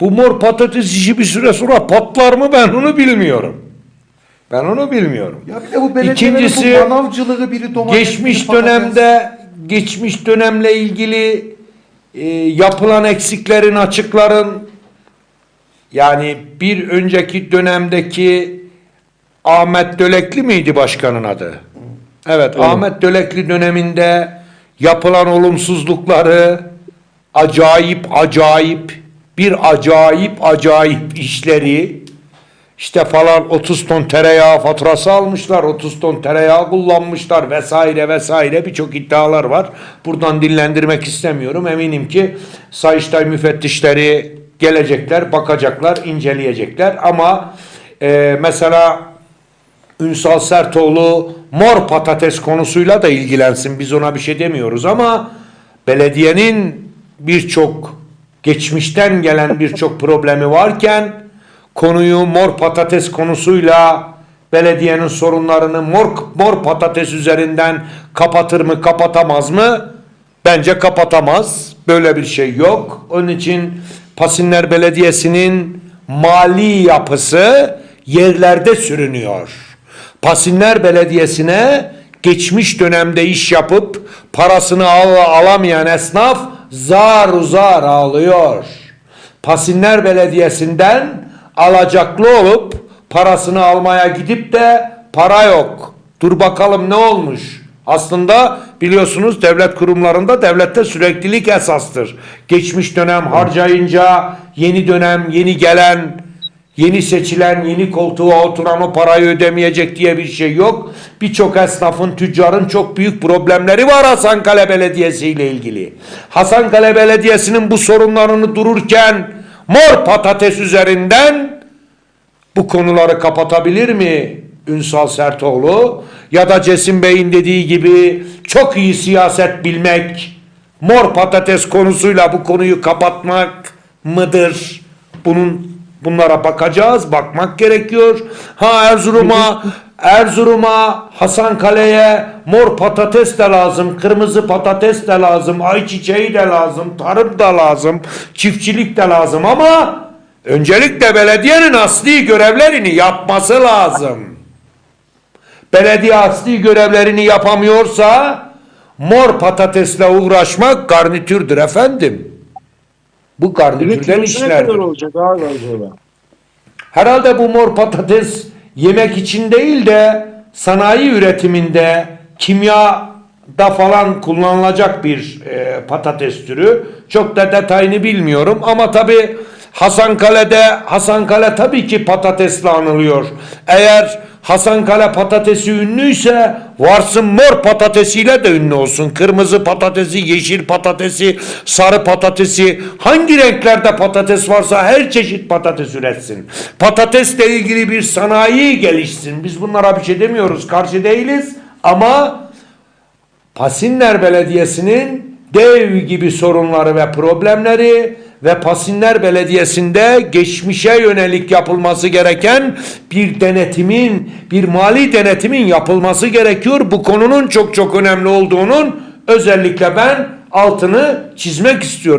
Bu mor patates işi bir süre sonra patlar mı ben onu bilmiyorum. Ben onu bilmiyorum. Ya bir de bu belediyelerin İkincisi, bu manavcılığı biri domates Geçmiş biri dönemde geçmiş dönemle ilgili e, yapılan eksiklerin açıkların yani bir önceki dönemdeki Ahmet Dölekli miydi başkanın adı? Evet, Ahmet Dölekli döneminde yapılan olumsuzlukları acayip acayip bir acayip acayip işleri işte falan 30 ton tereyağı faturası almışlar, 30 ton tereyağı kullanmışlar vesaire vesaire birçok iddialar var. Buradan dinlendirmek istemiyorum. Eminim ki Sayıştay müfettişleri gelecekler, bakacaklar, inceleyecekler. Ama e, mesela Ünsal Sertoğlu mor patates konusuyla da ilgilensin. Biz ona bir şey demiyoruz ama belediyenin birçok geçmişten gelen birçok problemi varken konuyu mor patates konusuyla belediyenin sorunlarını mor, mor patates üzerinden kapatır mı kapatamaz mı? Bence kapatamaz. Böyle bir şey yok. Onun için Pasinler Belediyesi'nin mali yapısı yerlerde sürünüyor. Pasinler Belediyesi'ne geçmiş dönemde iş yapıp parasını al alamayan esnaf zar zar ağlıyor. Pasinler Belediyesi'nden alacaklı olup parasını almaya gidip de para yok. Dur bakalım ne olmuş? Aslında biliyorsunuz devlet kurumlarında devlette süreklilik esastır. Geçmiş dönem harcayınca yeni dönem yeni gelen Yeni seçilen, yeni koltuğa oturan o parayı ödemeyecek diye bir şey yok. Birçok esnafın, tüccarın çok büyük problemleri var Hasankale Belediyesi ile ilgili. Hasankale Belediyesi'nin bu sorunlarını dururken mor patates üzerinden bu konuları kapatabilir mi Ünsal Sertoğlu? Ya da Cesim Bey'in dediği gibi çok iyi siyaset bilmek, mor patates konusuyla bu konuyu kapatmak mıdır? Bunun bunlara bakacağız, bakmak gerekiyor. Ha Erzurum'a Erzurum'a, Hasankale'ye mor patates de lazım, kırmızı patates de lazım, ayçiçeği de lazım, tarım da lazım, çiftçilik de lazım ama öncelikle belediyenin asli görevlerini yapması lazım. Belediye asli görevlerini yapamıyorsa mor patatesle uğraşmak garnitürdür efendim. Bu garnitürden işlerdir. kadar olacak abi acaba? Herhalde bu mor patates yemek için değil de sanayi üretiminde kimyada falan kullanılacak bir e, patates türü. Çok da detayını bilmiyorum ama tabi Hasankale'de Hasankale tabii ki patatesle anılıyor. Eğer Hasankale patatesi ünlüyse varsın mor patatesiyle de ünlü olsun. Kırmızı patatesi, yeşil patatesi, sarı patatesi, hangi renklerde patates varsa her çeşit patates üretsin. Patatesle ilgili bir sanayi gelişsin. Biz bunlara bir şey demiyoruz, karşı değiliz ama Pasinler Belediyesi'nin dev gibi sorunları ve problemleri ve Pasinler Belediyesi'nde geçmişe yönelik yapılması gereken bir denetimin, bir mali denetimin yapılması gerekiyor. Bu konunun çok çok önemli olduğunun özellikle ben altını çizmek istiyorum.